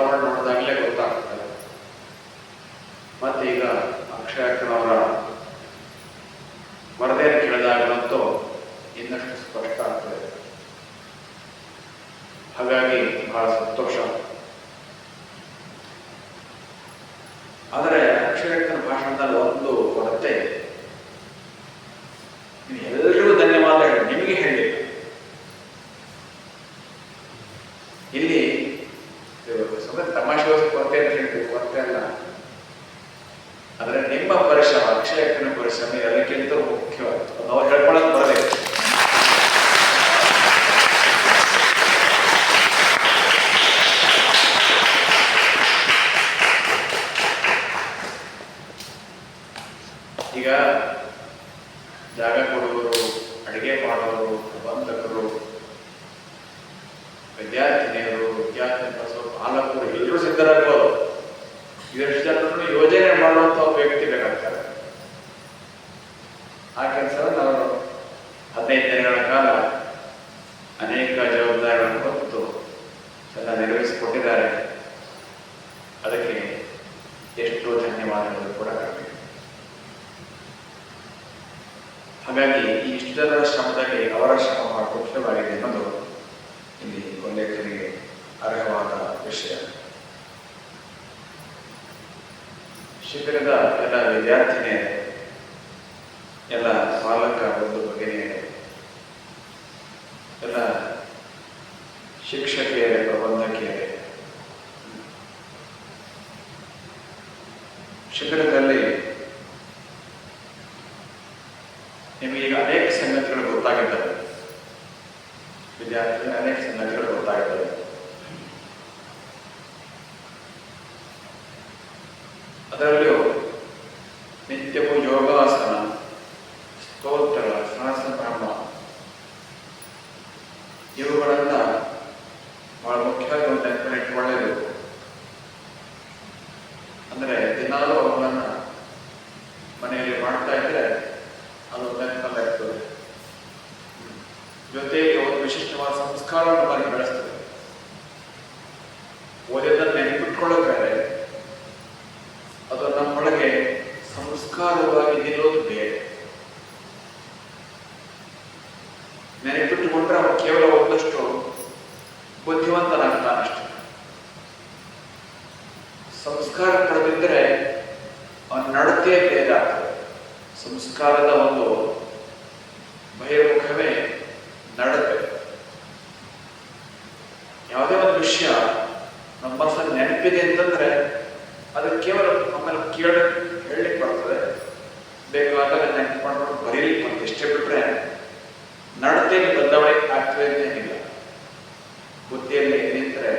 ವಾತಾವರಣ ನೋಡಿದಾಗಲೇ ಎಷ್ಟು ಧನ್ಯವಾದಗಳು ಕೂಡ. ಹಾಗಾಗಿ ಈ ಇಷ್ಟು ಜನರ ಶ್ರಮದಲ್ಲಿ ಅವರ ಶ್ರಮ ಬಹಳ ಮುಖ್ಯವಾಗಿದೆ ಅನ್ನೋದು ಇಲ್ಲಿ ಉಲ್ಲೇಖನಿಗೆ ಅರ್ಹವಾದ ವಿಷಯ. ಶಿಬಿರದ ಎಲ್ಲ ವಿದ್ಯಾರ್ಥಿನಿಯರೇ ಎಲ್ಲ ಪಾಲಕ ಬಂಧು ಭಗಿನಿಯರೇ ಎಲ್ಲ ಶಿಕ್ಷಕಿಯರೇ ಪ್ರಬಂಧಕಿಯರೇ ಶಿಬಿರದಲ್ಲಿ ನಿಮಗೆ ಈಗ ಅನೇಕ ಸಂಗತಿಗಳು ಗೊತ್ತಾಗಿದ್ದಾವೆ ವಿದ್ಯಾರ್ಥಿಗಳಿಗೆ ಅನೇಕ ಸಂಗತಿಗಳು ಗೊತ್ತಾಗಿದ್ದಾವೆ ಅದರಲ್ಲಿಯೂ ನಿತ್ಯವೂ ಯೋಗಾಸನ ಸ್ತೋತ್ರ ಸಹಸ್ರನಾಮ ಇವುಗಳನ್ನ ಬಹಳ ಮುಖ್ಯವಾಗಿ ಒಂದು ನೆನಪಲ್ಲಿ ಇಟ್ಕೊಳ್ಳೇಬೇಕು ಅಂದರೆ ದಿನಾಲೂ ಅವುಗಳನ್ನ ಮನೆಯಲ್ಲಿ ಮಾಡ್ತಾ ಇದ್ರೆ ಅದು ನೆನಪಲ್ಲ ಇರ್ತದೆ ಜೊತೆಗೆ ಒಂದು ವಿಶಿಷ್ಟವಾದ ಸಂಸ್ಕಾರವನ್ನು ಬಾರಿ ಬೆಳೆಸ್ತದೆ ಓದಿದ್ದನ್ನು ನೆನಪಿಟ್ಕೊಳ್ಳೋದು ಬೇರೆ ಅದು ನಮ್ಮೊಳಗೆ ಸಂಸ್ಕಾರವಾಗಿ ನಿಲ್ಲೋದು ಬೇರೆ ನೆನಪಿಟ್ಟುಕೊಂಡ್ರೆ ಅವನು ಕೇವಲ ಒಂದಷ್ಟು ಸಂಸ್ಕಾರ ಪಡೆದಿದ್ದರೆ ಅವನ ನಡತೆ ಬೇರೆ ಸಂಸ್ಕಾರದ ಒಂದು ಬಹಿರ್ಮುಖವೇ ನಡತೆ ಯಾವುದೇ ಒಂದು ವಿಷಯ ನಮ್ಮ ಮನಸ್ಸಲ್ಲಿ ನೆನಪಿದೆ ಅಂತಂದ್ರೆ ಅದು ಕೇವಲ ನಮ್ಮಲ್ಲಿ ಕೇಳ ಹೇಳಲಿಕ್ಕೆ ಬರ್ತದೆ ಬೇಕಾದಾಗ ನೆನಪು ಮಾಡ್ಕೊಂಡು ಬರೀಲಿಕ್ಕೆ ಬರ್ತದೆ ಇಷ್ಟೇ ಬಿಟ್ರೆ ನಡತೆಯಲ್ಲಿ ಬದಲಾವಣೆ ಆಗ್ತದೆ ಅಂತ ಏನಿಲ್ಲ ಬುದ್ಧಿಯಲ್ಲಿ ನಿಂತರೆ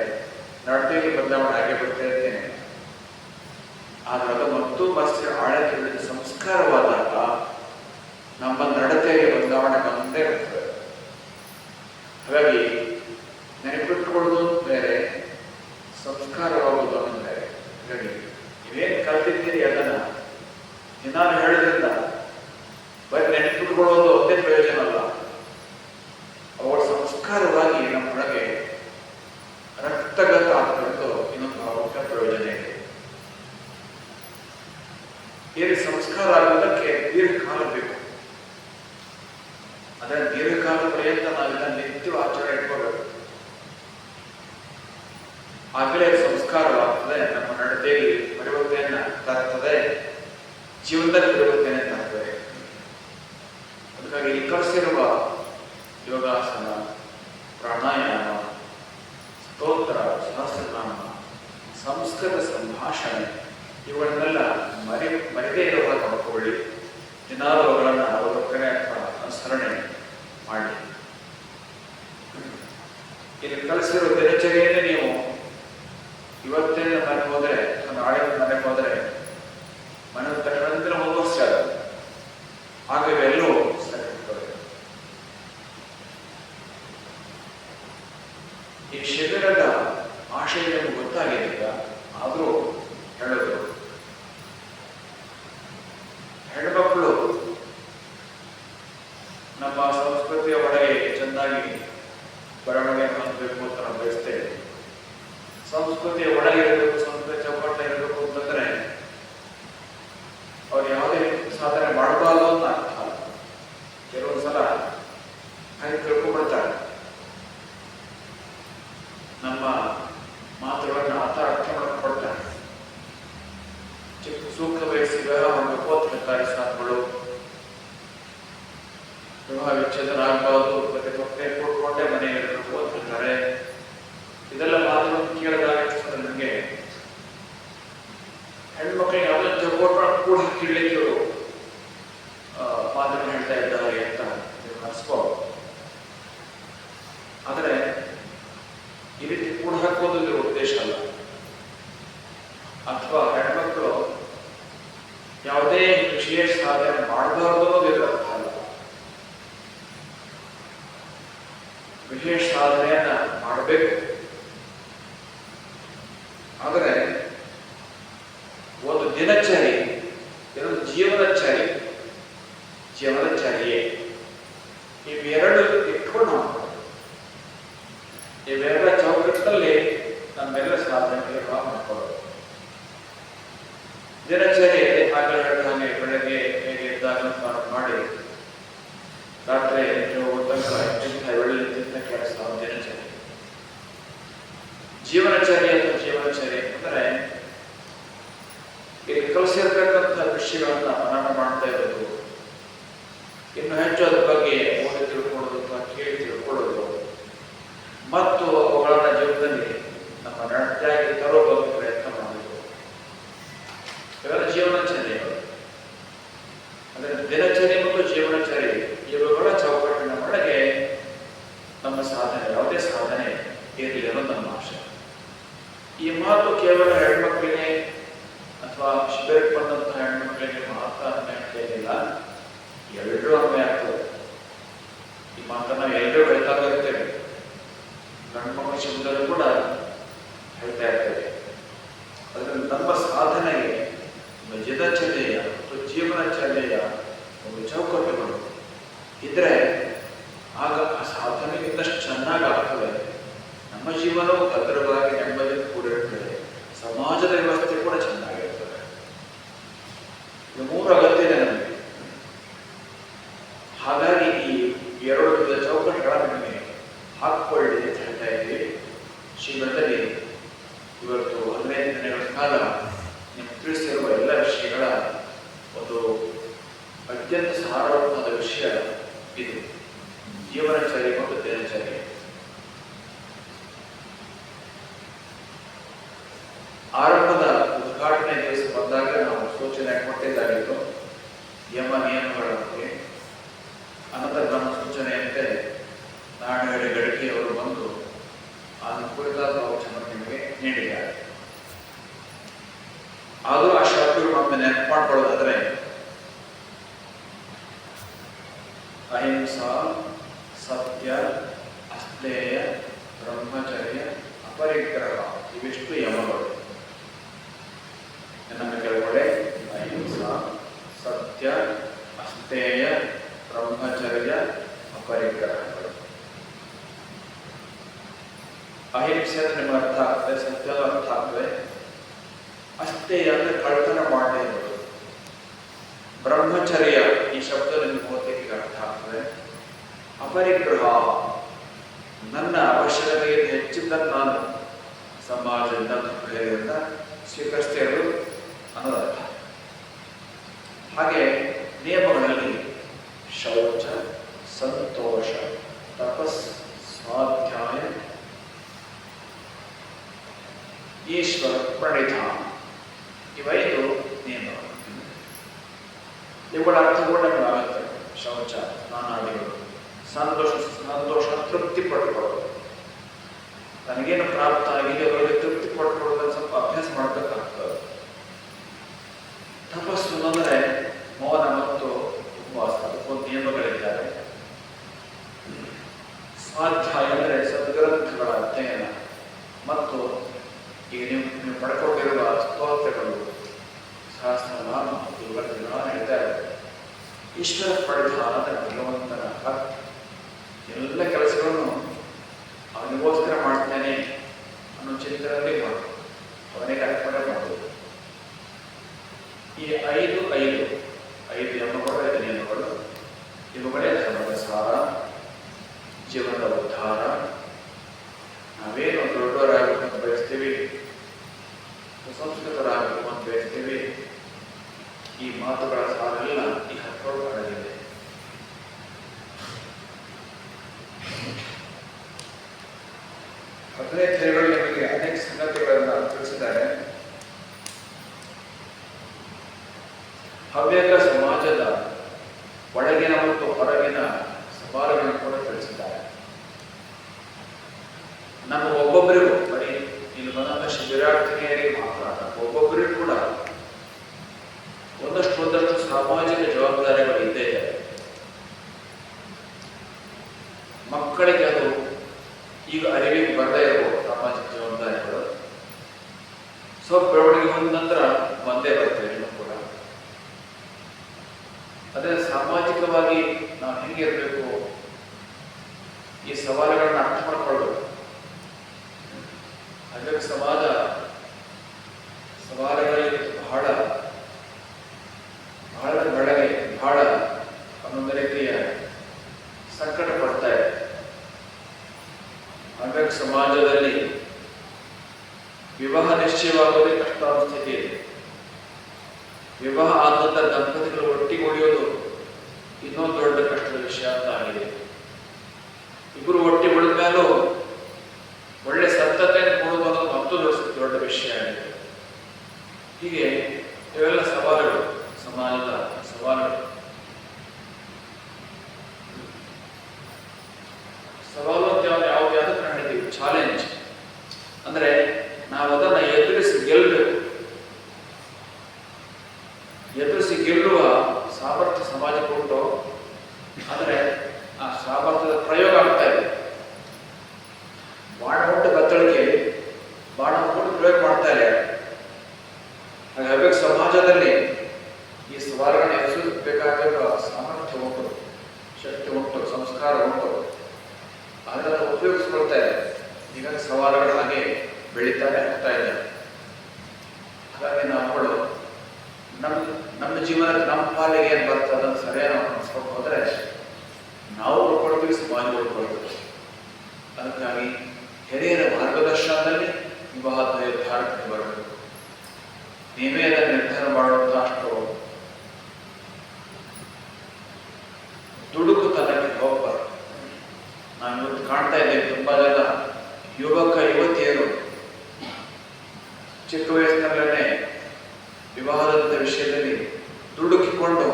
ನಡತೆಯಲ್ಲಿ ಬದಲಾವಣೆ ಆಗೇ ಬರ್ತಾ ಏನಿಲ್ಲ ಆದ್ರೆ ಅದು ಮತ್ತು ಮನಸ್ಸಿನ ಆಳದಲ್ಲಿ ಸಂಸ್ಕಾರವಾದಾಗ ನಮ್ಮ ನಡತೆಯಲ್ಲಿ ಬದಲಾವಣೆ ಬಂದೇ ಇರ್ತದೆ ಹಾಗಾಗಿ ನೆನಪಿಟ್ಟುಕೊಳ್ಳೋದು ಬೇರೆ ಸಂಸ್ಕಾರವಾಗುವುದು ಅನ್ನೋದು ಬೇರೆ ಹಾಗಾಗಿ ನೀವೇನು ಕಲ್ತಿದ್ದೀರಿ ಅದನ್ನ? ಇನ್ನಾನು ಹೇಳೋದ್ರಿಂದ ಬರೀ ನೆನಪಿಟ್ಟುಕೊಳ್ಳೋದು ಒಂದೇ ಪ್ರಯೋಜನ ಅಲ್ಲ ಅವರ ಸಂಸ್ಕಾರವಾಗಿ ನಮ್ಮೊಳಗೆ ರಕ್ತಗತ ಆಗ್ತಕ್ಕಂಥ ಇನ್ನೊಂದು ಮುಖ್ಯ ಪ್ರಯೋಜನ ಇದೆ ಏನು ಸಂಸ್ಕಾರ ಆಗುವುದಕ್ಕೆ ದೀರ್ಘಕಾಲ ಬೇಕು ಅದರ ದೀರ್ಘಕಾಲ ಪ್ರಯತ್ನ ನಾವೆಲ್ಲ ನಿತ್ಯ ಆಚರಣೆ ಇಟ್ಕೋಬೇಕು ಆಗಲೇ ಸಂಸ್ಕಾರವಾಗ್ತದೆ ನಮ್ಮ ನಡತೆಯಲ್ಲಿ ಪರಿವರ್ತನೆಯನ್ನ ತರ್ತದೆ. ಜೀವನದಲ್ಲಿ ಪರಿವರ್ತನೆ ತರ್ತದೆ. ಅದಕ್ಕಾಗಿ ಈ ಸಂಸ್ಕೃತ ಸಂಭಾಷಣೆ. ಇವುಗಳನ್ನೆಲ್ಲ ಮರಿ, ಮರಿದೇ ಇರುವ ಹಾಗೆ ನೋಡ್ಕೊಳ್ಳಿ ದಿನಾಲು ಅವುಗಳನ್ನು ಅವಲೋಕನೆ ಅಥವಾ ಅನುಸರಣೆ ಮಾಡಿ. ಇಲ್ಲಿ ಕಲಿಸಿರೋ ದಿನಚರಿಯನ್ನೇ ನೀವು ಇವತ್ತೇ ಮನೆಗೆ ಹೋದರೆ ಅಥವಾ ನಾಳೆ ಮನೆಗೆ ಹೋದರೆ ಮನೆ ತಕ್ಷಣ ಒಂದು ವರ್ಷ ಆಗುತ್ತೆ ಆಗ ಇವೆಲ್ಲೂ ಸರಿ ಹೋಗ್ತವೆ. ಈ ಶಿಬಿರದ ಆಶಯ ನಿಮ್ಗೆ ಗೊತ್ತಾಗಿದೆ ಈಗ ಆದರೂ ಹೇಳೋದು ಹೆಣ್ಮಕ್ಳು ನಮ್ಮ ಸಂಸ್ಕೃತಿಯ ಒಳಗೆ ಚೆನ್ನಾಗಿ ಬರವಣಿಗೆ ಹೊಂದಬೇಕು ಅಂತ ನಾವು ಬಯಸ್ತೇವೆ ಸಂಸ್ಕೃತಿಯ ಒಳಗೆ ಇರಬೇಕು ಸಂಸ್ಕೃತಿ ಚೌಕಟ್ಟ ಇರಬೇಕು ಅಂತಂದ್ರೆ ಅವ್ರು ಯಾವುದೇ ಸಾಧನೆ ಮಾಡಬಾರ್ದು ಅಂತ ಅರ್ಥ ಅಲ್ಲ. ಕೆಲವೊಂದು ಸಲ ಹಾಗೆ ತಿಳ್ಕೊಂಡ್ಬಿಡ್ತಾರೆ ನಮ್ಮ ಮಾತುಗಳನ್ನ ಆತ ಅರ್ಥ ಮಾಡ್ಕೊಳ್ತಾರೆ ಚಿಕ್ಕ ಸೂಕ್ತ ವಯಸ್ಸಿ ವಿವಾಹ ಮಾಡಬೇಕು ಅಂತ ಹೇಳ್ತಾರೆ ಸ್ವಾಮಿಗಳು ವಿವಾಹ ವಿಚ್ಛೇದನ ಆಗಬಾರ್ದು ಮತ್ತೆ ತೊಟ್ಟೆ ಕೂಡ್ಕೊಂಡೆ ಮನೆ ಇರಬೇಕು ಅಂತ ಹೇಳ್ತಾರೆ ಇದೆಲ್ಲ ಮಾತುಗಳನ್ನು ಕೇಳಿದಾಗ ಅನ್ಸುತ್ತೆ ನನಗೆ ಹೆಣ್ಮಕ್ಳಿಗೆ ಯಾವುದೋ ಜಗೋಟ ಕೂಡ ಕೀಳಲಿಕ್ಕೆ ಇವರು ಮಾತನ್ನು ಹೇಳ್ತಾ ಇದ್ದಾರೆ ಅಂತ ನೀವು ಅನ್ಸ್ಕೋ ಆದರೆ ರೀತಿ ಕೂಡ ಹಾಕೋದು ಇದರ ಉದ್ದೇಶ ಅಲ್ಲ. ಅಥವಾ ಹೆಣ್ಮಕ್ಳು ಯಾವುದೇ ವಿಶೇಷ ಸಾಧನೆ ಮಾಡಬಾರ್ದು ಅನ್ನೋದು ಇದರ ಅರ್ಥ ಅಲ್ಲ. ವಿಶೇಷ ಸಾಧನೆಯನ್ನ ಮಾಡಬೇಕು. ಆದರೆ ಒಂದು ದಿನಚರಿ ಇನ್ನೊಂದು ಜೀವನಚರಿ, ಜೀವನಚರ್ಯೆ. ಇವೆರಡು ಇಟ್ಕೊಂಡು ನಾವು ಇವೆರಡ ಚೌಕಟ್ಟಲ್ಲಿ ನಮ್ಮೆಲ್ಲ ಸಾಧನೆ ನಿರ್ವಾಹ ಮಾಡ್ಕೊಳ್ಳೋದು. ದಿನಚರಿ ಆಗಲೇ ಹೇಳಿದ ಹಾಗೆ ಬೆಳಗ್ಗೆ ಹೇಗೆ ಎದ್ದಾಗ ಸ್ನಾನ ಮಾಡಿ, ರಾತ್ರಿ ಹೋಗೋ ತನಕ ಇಂಥ ಒಳ್ಳೆ ತಿಂತ ಕೆಲಸ ದಿನಚರಿ ಜೀವನಚರ್ಯ ಅಥವಾ ಜೀವನಚರ್ಯ ಅಂದರೆ ಇಲ್ಲಿ ಕಲಿಸಿರ್ತಕ್ಕಂಥ ವಿಷಯಗಳನ್ನ ಮನನ ಮಾಡ್ತಾ ಇರೋದು ಇನ್ನು ಹೆಚ್ಚು ಅದ್ರ ಬಗ್ಗೆ ಓದಿ ತಿಳ್ಕೊಳ್ಳೋದು ಅಥವಾ ಕೇಳಿ ತಿಳ್ಕೊಳ್ಳೋದು ಮತ್ತು ಅವುಗಳನ್ನ ಜೀವನದಲ್ಲಿ ನಮ್ಮ ನಡತೆಯಾಗಿ ತರೋಬಹುದು ಪ್ರಯತ್ನ ಮಾಡಬೇಕು ಇವೆಲ್ಲ ಜೀವನಚರ್ಯಗಳು ಅಂದರೆ ದಿನಚರಿ ಮತ್ತು ಜೀವನಚರಿ ಇವುಗಳ ಚೌಕಟ್ಟಿನ ಒಳಗೆ ನಮ್ಮ ಸಾಧನೆ ಯಾವುದೇ ಸಾಧನೆ ಇರಲಿ ಅನ್ನೋದು ನಮ್ಮ ಆಶೆ ಈ ಮಾತು ಕೇವಲ ಹೆಣ್ಮಕ್ಳಿಗೆ ಅಥವಾ ಶಿಬಿರಕ್ಕೆ ಬಂದಂತಹ ಹೆಣ್ಮಕ್ಳಿಗೆ ಮಾತ್ರ ಅನ್ವಯ ಆಗ್ತಿಲ್ಲ ಎಲ್ಲರೂ ಅನ್ವಯ ಆಗ್ತದೆ ಈ ಮಾತನ್ನ ಎಲ್ಲರೂ ಹೇಳ್ತಾ ಇರ್ತೇವೆ ಗಂಡ್ಮಕ್ಳ ಶಿಬಿರದಲ್ಲೂ ಕೂಡ ಹೇಳ್ತಾ ಇರ್ತೇವೆ. ಅದರಿಂದ ನಮ್ಮ ಸಾಧನೆಗೆ, ನಮ್ಮ ದಿನಚರ್ಯೆಯ ಮತ್ತು ಜೀವನಚರ್ಯೆಯ ಒಂದು ಚೌಕಟ್ಟುಗಳು ಇದ್ರೆ ಆಗ ಆ ಸಾಧನೆ ಇನ್ನಷ್ಟು ಚೆನ್ನಾಗಿ ಆಗ್ತದೆ. ನಮ್ಮ ಜೀವನವು ಭದ್ರವಾಗಿ ನೆಮ್ಮದಿ ಕೂಡಿರುತ್ತದೆ ಸಮಾಜದ ವ್ಯವಸ್ಥೆ ಕೂಡ ಚೆನ್ನಾಗಿರ್ತದೆ. ಇದು ಮೂರು ಅಗತ್ಯ ನಮಗೆ. ಹಾಗಾಗಿ ಈ ಎರಡು ವಿಧದ ಚೌಕಟ್ಟುಗಳ ನಿಮಗೆ ಹಾಕಿಕೊಳ್ಳಿ ಅಂತ ಹೇಳ್ತಾ ಇದ್ದೀವಿ. ಶ್ರೀಮಂತರಿ ಇವತ್ತು ಹದಿನೈದು ದಿನಗಳ ಕಾಲ ನಿಮ್ಗೆ ತಿಳಿಸಿರುವ ಎಲ್ಲ ವಿಷಯಗಳ ಒಂದು ಅತ್ಯಂತ ಸಾರವಾದ ವಿಷಯ ಇದು. ಜೀವನಚಾರಿ ಮತ್ತು ದಿನಚರ್ಯೆ ಆರಂಭದ ಉದ್ಘಾಟನೆ ದಿವಸ ಬಂದಾಗ ನಾವು ಸೂಚನೆ ಕೊಟ್ಟಿದ್ದಾಗಿತ್ತು. ಯಮ ನಿಯಮಗಳ ಬಗ್ಗೆ. ಅನಂತರ ನಮ್ಮ ಸೂಚನೆಯಂತೆ ಗಡಿಗೆ ಅವರು ಬಂದು ಅದನ್ನು ಕುರಿತಾದ ವಚನ ನಿಮಗೆ ನೀಡಿದ್ದಾರೆ. ಆದರೂ ಆ ಶಬ್ದಗಳು ಮತ್ತೆ ನೆನಪು ಮಾಡ್ಕೊಳ್ಳೋದಾದ್ರೆ ಅಹಿಂಸಾ, ಸತ್ಯ ಅಸ್ಥೇಯ ಬ್ರಹ್ಮಚರ್ಯ, ಅಪರಿಗ್ರಹ ಇವೆಷ್ಟು ಯಮಗಳು. ನನ್ನ ಕೆಳಗಡೆ ಅಹಿಂಸಾ, ಸತ್ಯ ಅಸ್ಥೇಯ ಬ್ರಹ್ಮಚರ್ಯ, ಅಪರಿಗ್ರಹಗಳು. ಅಹಿಂಸೆ ಅಂದ್ರೆ ನಿಮ್ಗೆ ಅರ್ಥ ಆಗ್ತದೆ, ಸತ್ಯದ ಅರ್ಥ ಆಗ್ತದೆ. ಅಸ್ಥೇಯ ಅಂದ್ರೆ ಕಳ್ತನ ಮಾಡದೇ ಇರೋದು. ಬ್ರಹ್ಮಚರ್ಯ ಈ ಶಬ್ದ ನಿಮ್ಗೆ ಓದಲಿಕ್ಕೆ ಅರ್ಥ ಆಗ್ತದೆ. ಅಪರಿಗ್ರಹ, ನನ್ನ ಅವಶ್ಯಕತೆಗೆ ಹೆಚ್ಚಿದ್ದ ನಾನು ಸಮಾಜದಿಂದ ಬೇರೆಯಿಂದ ಸ್ವೀಕರಿಸ್ತೇ ಅನ್ನೋದು ಹಾಗೆ ನಿಯಮಗಳಲ್ಲಿ ಶೌಚ, ಸಂತೋಷ, ತಪಸ್, ಸ್ವಾಧ್ಯಾಯ, ಈಶ್ವರ ಪ್ರಣಿಧಾನ ಇವೈದು ನಿಯಮಗಳು. ಇವುಗಳ ಆಗುತ್ತೆ ಶೌಚ ಸ್ನಾನಾದಿಗಳು ಸಂತೋಷ ಸಂತೋಷ ತೃಪ್ತಿ ಪಡ್ಕೊಳ್ಳೋದು ನನಗೇನು ಪ್ರಾಪ್ತ ಆಗಿದೆ 结婚了 ಸಮಾಜದಲ್ಲಿ ವಿವಾಹ ನಿಶ್ಚಯವಾಗುವುದೇ ಕಷ್ಟವಾದ ಸ್ಥಿತಿ ಇದೆ. ವಿವಾಹ ಆದಂತ ದಂಪತಿಗಳು ಒಟ್ಟಿಗೊಳಿಯೋದು ಇನ್ನೊಂದು ದೊಡ್ಡ ಕಷ್ಟದ ವಿಷಯ ಅಂತ ಆಗಿದೆ. ಇಬ್ಬರು ಒಟ್ಟಿ ಉಳಿದ ಒಳ್ಳೆ ಸತ್ತತೆಯನ್ನು ಕೊಡುವುದು ಮತ್ತೊಂದು ದೊಡ್ಡ ವಿಷಯ ಆಗಿದೆ. ಹೀಗೆ ಇವೆಲ್ಲ ಸವಾಲುಗಳು ಸಮಾಜದ ಸವಾಲುಗಳು ಸವಾಲು ಅಂತ ಯಾವ್ದು ಯಾವ್ದು ಯಾವ್ದಕ್ಕೆ ಹೇಳಿದ್ದೀವಿ ಚಾಲೆಂಜ್ ಅಂದ್ರೆ ನಾವು ಅದನ್ನ ಎದುರಿಸಿ ಗೆಲ್ಲಬೇಕು ಎದುರಿಸಿ ಗೆಲ್ಲುವ ಸಾಮರ್ಥ್ಯ ಸಮಾಜಕ್ಕೆ ಉಂಟು, ಆದರೆ ಆ ಸಾಮರ್ಥ್ಯದ ಪ್ರಯೋಗ ಆಗ್ತಾ ಇದೆ. ಬಾಣ ಹುಟ್ಟು ಬತ್ತಳಿಕೆ ಬಾಣ ಹುಟ್ಟು ಪ್ರಯೋಗ ಮಾಡ್ತಾ ಇದೆ. ಹಾಗಾಗಿ ಸಮಾಜದಲ್ಲಿ ಈ ಸವಾಲುಗಳನ್ನ ಎದುರಿಸಬೇಕಾಗಿರುವ ಸಾಮರ್ಥ್ಯ ಉಂಟು, ಶಕ್ತಿ ಉಂಟು, ಸಂಸ್ಕಾರ ಉಂಟು. ಅದನ್ನು ಉಪಯೋಗಿಸ್ಕೊಳ್ತಾ ಇದೆ. ಈಗ ಸವಾಲುಗಳಾಗಿ ಹಾಗೆ ಬೆಳೀತಾನೆ ಹೋಗ್ತಾ ಇದ್ದಾರೆ ಹಾಗಾಗಿ ನಾವುಗಳು ನಮ್ಮ ನಮ್ಮ ಜೀವನಕ್ಕೆ ನಮ್ಮ ಪಾಲಿಗೆ ಏನು ಬರ್ತದೆ ಅದನ್ನು ಸರಿಯಾಗಿ ನಾವು ಅನ್ಸ್ಕೊಂಡು ಹೋದ್ರೆ ನಾವು ಉಳ್ಕೊಳ್ತೀವಿ ಸಮಾಜ ಉಳ್ಕೊಳ್ತೀವಿ ಅದಕ್ಕಾಗಿ ಹಿರಿಯರ ಮಾರ್ಗದರ್ಶನದಲ್ಲಿ ವಿವಾಹ ನಿರ್ಧಾರಕ್ಕೆ ಬರಬೇಕು ನೀವೇ ಅದನ್ನು ನಿರ್ಧಾರ ಮಾಡುವಂತಹ ಅಷ್ಟು ದುಡುಕುತನಕ್ಕೆ ಹೋಗ್ಬಾರ್ದು ನಾನು ಇವತ್ತು ಕಾಣ್ತಾ ಇದ್ದೇನೆ ತುಂಬಾ ಜನ ಯುವಕ ಯುವತಿಯರು ಚಿಕ್ಕ ವಯಸ್ಸಿನಲ್ಲೇ ವಿವಾಹದ ವಿಷಯದಲ್ಲಿ ದುಡುಕಿಕೊಂಡು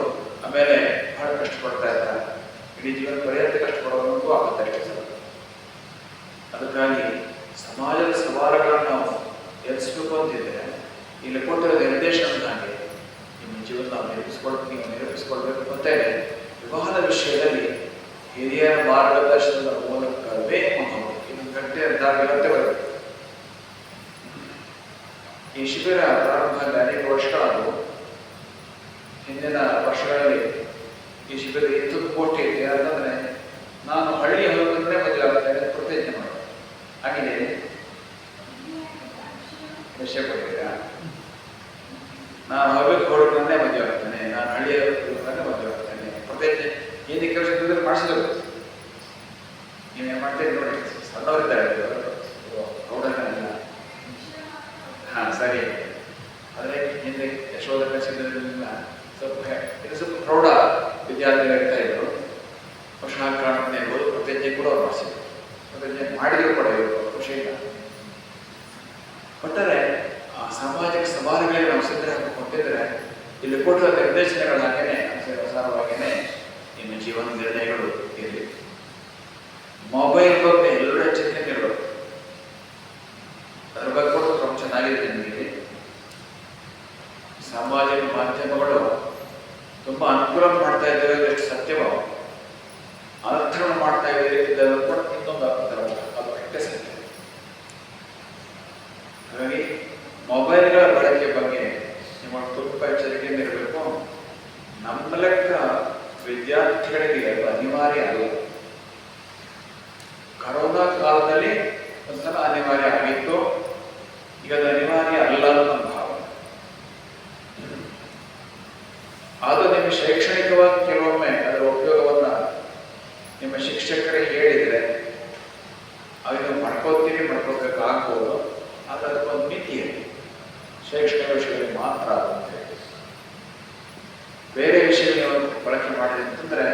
ಆಮೇಲೆ ಬಹಳ ಕಷ್ಟಪಡ್ತಾ ಇದ್ದಾರೆ ಇಡೀ ಜೀವನ ಪರ್ಯಂತ ಕಷ್ಟಪಡೋದು ಆಗುತ್ತೆ ಕೆಲಸ ಅದಕ್ಕಾಗಿ ಸಮಾಜದ ಸವಾಲುಗಳನ್ನು ನಾವು ಎದುರಿಸಬೇಕು ಅಂತಿದ್ರೆ ಇಲ್ಲಿ ಕೊಟ್ಟಿರೋ ನಿರ್ದೇಶನದ ಹಾಗೆ ಜೀವನ ನಾವು ನಿರೂಪಿಸ್ಕೊಳ್ಬೇಕು ಅಂತ ವಿವಾಹದ ವಿಷಯದಲ್ಲಿ ಹಿರಿಯರ ಮಾರ್ಗದರ್ಶನದ ಮೂಲಕವೇ ಇನ್ನೊಂದು ಇನ್ನು ಗಟ್ಟಿ ನಿರ್ಧಾರ ಬರುತ್ತೆ ಈ ಶಿಬಿರ ಪ್ರಾರಂಭ ಆಗಿ ಅನೇಕ ವರ್ಷಗಳು ಹಿಂದಿನ ವರ್ಷಗಳಲ್ಲಿ ಈ ಶಿಬಿರ ಇತ್ತು ಕೋಟಿ ಇದೆ ಅಂತಂದ್ರೆ ನಾನು ಹಳ್ಳಿ ಹೋಗಂದ್ರೆ ಮದುವೆ ಆಗ್ತೇನೆ ಪ್ರತಿಜ್ಞೆ ಮಾಡಿದೆ. ಆಗಿದೆ ವಿಷಯ ಕೊಟ್ಟಿದ್ದೀರಾ? ನಾನು ಹೋಗಬೇಕು ಹೊರಡ್ಕೊಂಡೆ ಮದುವೆ ಆಗ್ತೇನೆ ನಾನು ಹಳ್ಳಿ ಹೋಗ್ಬೇಕಂದ್ರೆ ಮದುವೆ ಆಗ್ತೇನೆ ಪ್ರತಿಜ್ಞೆ ಏನಕ್ಕೆ ಕೆಲಸ ಇದ್ದರೆ ಮಾಡಿಸಿದ್ರು. ಏನು ಮಾಡ್ತೀರಿ ನೋಡಿ ಸಣ್ಣವರಿದ್ದಾರೆ ಹಾ ಸರಿ. ಆದರೆ ಹಿಂದೆ ಯಶೋಧ ಕಲಿಸಿದ್ರಿಂದ ಸ್ವಲ್ಪ ಇದು ಸ್ವಲ್ಪ ಪ್ರೌಢ ವಿದ್ಯಾರ್ಥಿಗಳು ಇರ್ತಾ ಇದ್ರು ಬಹುಶಃ ಆ ಕಾರಣದಿಂದ ಇರ್ಬೋದು ಪ್ರತಿಜ್ಞೆ ಕೂಡ ಅವ್ರು ಮಾಡಿಸಿದ್ರು ಪ್ರತಿಜ್ಞೆ ಮಾಡಿದ್ರು ಕೂಡ ಇವರು ಖುಷಿಯಿಂದ ಒಟ್ಟಾರೆ ಆ ಸಾಮಾಜಿಕ ಸವಾಲುಗಳಿಗೆ ನಾವು ಸಿದ್ಧ ಕೊಟ್ಟಿದ್ರೆ ಇಲ್ಲಿ ಕೊಟ್ಟಿರೋ ನಿರ್ದೇಶನಗಳ ಹಾಗೇನೆ ಅನುಸಾರವಾಗಿಯೇ ನಿಮ್ಮ ಜೀವನ ನಿರ್ಣಯಗಳು ಇರಲಿ ಮೊಬೈಲ್ ಬಗ್ಗೆ ಎಲ್ಲರೂ ಎಚ್ಚರಿಕೆ ಇರಬೇಕು ಅದ್ರ ಬಗ್ಗೆ ಕೂಡ ತುಂಬ ಚೆನ್ನಾಗಿದೆ ನಿಮಗೆ ಸಾಮಾಜಿಕ ಮಾಧ್ಯಮಗಳು ತುಂಬಾ ಅನುಕೂಲ ಮಾಡ್ತಾ ಇದ್ದೇವೆ ಅಂದ್ರೆ ಸತ್ಯವೋ? ಅನರ್ಥವನ್ನು ಮಾಡ್ತಾ ಇದ್ದೇವೆ ಇದನ್ನು ಕೂಡ ಇನ್ನೊಂದು ಅದು ಅಷ್ಟೇ ಸತ್ಯ ಹಾಗಾಗಿ ಮೊಬೈಲ್ಗಳ ಬಳಕೆ ಬಗ್ಗೆ ನಿಮ್ಮ ತುಂಬ ಎಚ್ಚರಿಕೆಯಿಂದ ಇರಬೇಕು. ನಮ್ಮ ಲೆಕ್ಕ ವಿದ್ಯಾರ್ಥಿಗಳಿಗೆ ಅದು ಅನಿವಾರ್ಯ ಅಲ್ಲ. ಕರೋನಾ ಕಾಲದಲ್ಲಿ ಒಂದ್ಸಲ ಅನಿವಾರ್ಯ ಆಗಿತ್ತು. ಈಗ ಅದು ಅನಿವಾರ್ಯ ಅಲ್ಲ ಅನ್ನೋ ಭಾವನೆ ನಿಮ್ಮ ಶೈಕ್ಷಣಿಕವಾಗಿ ಕೆಲವೊಮ್ಮೆ ಅದರ ಉಪಯೋಗವನ್ನ ನಿಮ್ಮ ಶಿಕ್ಷಕರೇ ಹೇಳಿದ್ರೆ ಅದನ್ನು ಮಾಡ್ಕೋತೀರಿ ಮಾಡ್ಕೋಬೇಕಾಗ್ಬೋದು ಆದರೆ ಅದಕ್ಕೊಂದು ಮಿತಿಯಲ್ಲಿ ಶೈಕ್ಷಣಿಕ ವಿಷಯದಲ್ಲಿ ಮಾತ್ರ ಅಂತ ಹೇಳಿ ಬೇರೆ ವಿಷಯ ನೀವು ಬಳಕೆ ಮಾಡಿದೆ ಅಂತಂದ್ರೆ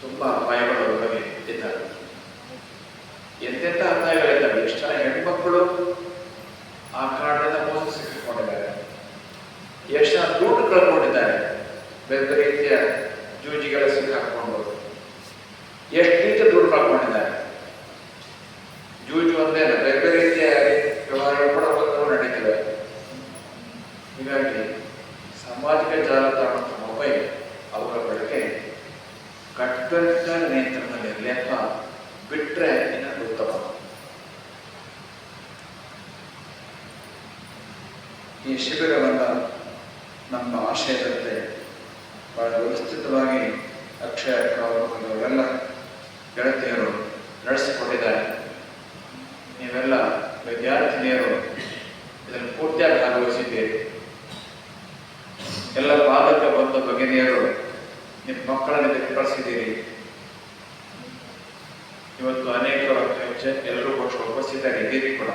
ತುಂಬಾ ಅಪಾಯಗಳು ಅದ್ರ ಬಗ್ಗೆ ಇದ್ದಾವೆ ಎಂತೆಂಥ ಅಪಾಯಗಳಿದ್ದಾವೆ ಎಷ್ಟು ಜನ ಹೆಣ್ಮಕ್ಳು ಆ ಕಾರಣದಿಂದ ಮೋಸ ಸಿಕ್ಕಿಕೊಂಡಿದ್ದಾರೆ ಎಷ್ಟು ಜನ ದುಡ್ಡು ಕಳ್ಕೊಂಡಿದ್ದಾರೆ ಬೇರೆ ಬೇರೆ ರೀತಿಯ ಜೂಜಿಗಳ ಸಿಕ್ಕಾಕೊಂಡು ಎಷ್ಟು ರೀತಿಯ ದುಡ್ಡು ಕಳ್ಕೊಂಡಿದ್ದಾರೆ ಜೂಜು ಒಂದೇ ಅಲ್ಲ ಬೇರೆ ಬೇರೆ ರೀತಿಯ ವ್ಯವಹಾರಗಳು ಕೂಡ ಅವತ್ತು ನಡೀತವೆ ಹೀಗಾಗಿ ಸಾಮಾಜಿಕ ಜಾಲತಾಣ ಮತ್ತು ಮೊಬೈಲ್ ಅವರ ಬಳಕೆ ಕಟ್ಟುನಿಟ್ಟ ನಿಯಂತ್ರಣದಲ್ಲಿರಲಿ ಅಥವಾ ಬಿಟ್ಟರೆ ಇನ್ನೊಂದು ಉತ್ತಮ ಈ ಶಿಬಿರವನ್ನು ನಮ್ಮ ಆಶಯದಂತೆ ಬಹಳ ವ್ಯವಸ್ಥಿತವಾಗಿ ಅಕ್ಷಯ ಅವರೆಲ್ಲ ಗೆಳತಿಯರು ನಡೆಸಿಕೊಂಡಿದ್ದಾರೆ. ನೀವೆಲ್ಲ ವಿದ್ಯಾರ್ಥಿನಿಯರು ಇದನ್ನು ಪೂರ್ತಿಯಾಗಿ ಭಾಗವಹಿಸಿದ್ದೀರಿ. ಎಲ್ಲ ಪಾಲಕ ಬಂದ ಭಗಿನಿಯರು ನಿಮ್ಮ ಮಕ್ಕಳನ್ನು ಇದಕ್ಕೆ ಕಳಿಸಿದ್ದೀರಿ ಇವತ್ತು ಅನೇಕ ಎಲ್ಲರೂ ಬಹುಶಃ ಉಪಸ್ಥಿತರಿದ್ದೀರಿ ಕೂಡ.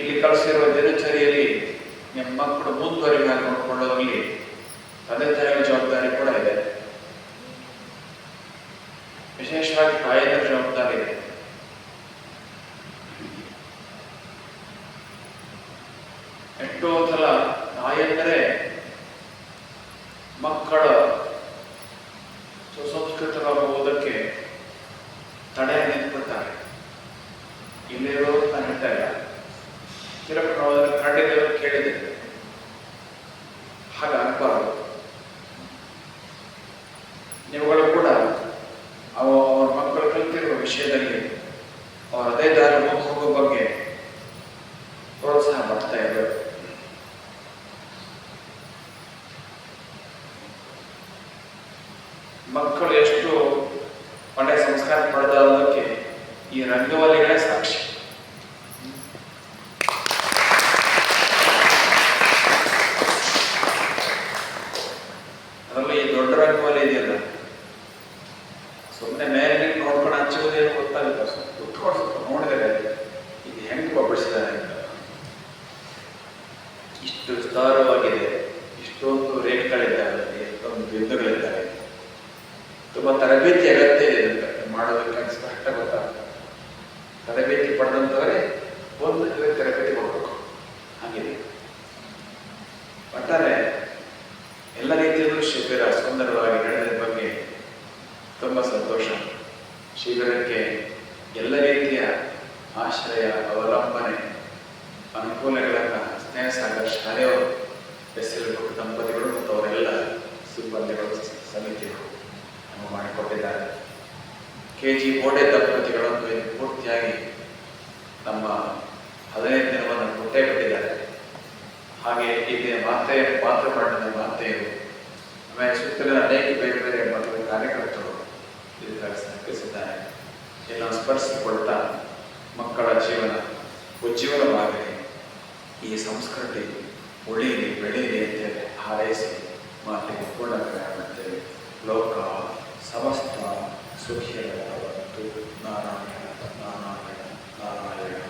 ಇಲ್ಲಿ ಕಳಿಸಿರುವ ದಿನಚರಿಯಲ್ಲಿ ನಿಮ್ಮ ಮಕ್ಕಳು ಮುಂದುವರಿಗ ನೋಡಿಕೊಳ್ಳೋದ್ರಲ್ಲಿ ತಂದೆ ತಾಯಿಗಳ ಜವಾಬ್ದಾರಿ ಕೂಡ ಇದೆ. ವಿಶೇಷವಾಗಿ ತಾಯಿಯ ಜವಾಬ್ದಾರಿ ಇದೆ. ನಮಗೆ ಮಾಡಿಕೊಟ್ಟಿದ್ದಾರೆ ಕೆ ಜಿ ಬೋಡೆ ದಂಪತಿಗಳಂತೂ ಇದು ಪೂರ್ತಿಯಾಗಿ ನಮ್ಮ ಹದಿನೈದು ದಿನವನ್ನು ಕೊಟ್ಟೇ ಬಿಟ್ಟಿದ್ದಾರೆ. ಹಾಗೆ ಇಲ್ಲಿ ಮಾತೆ ಮಾತೃಪಟ್ಟಣದ ಮಾತೆಯರು ಆಮೇಲೆ ಸುತ್ತಲಿನ ಅನೇಕ ಬೇರೆ ಬೇರೆ ಮದುವೆ ಕಾರ್ಯಕರ್ತರು ಇಲ್ಲಿ ಸಹಕರಿಸಿದ್ದಾರೆ ಎಲ್ಲ ಸ್ಪರ್ಶಿಸಿಕೊಳ್ತಾ ಮಕ್ಕಳ ಜೀವನ ಉಜ್ಜೀವನವಾಗಲಿ. ಈ ಸಂಸ್ಕೃತಿ ಉಳಿಯಲಿ ಬೆಳೀಲಿ ಅಂತೇಳಿ ಹಾರೈಸಿ ಮಾತಿಗೆ ಪೂರ್ಣ ಅಂತೇಳಿ ಲೋಕ ಸಮಸ್ತ ಸುಖಿಯರಾಗತ್ತು ನಾರಾಯಣ ನಾರಾಯಣ ನಾರಾಯಣ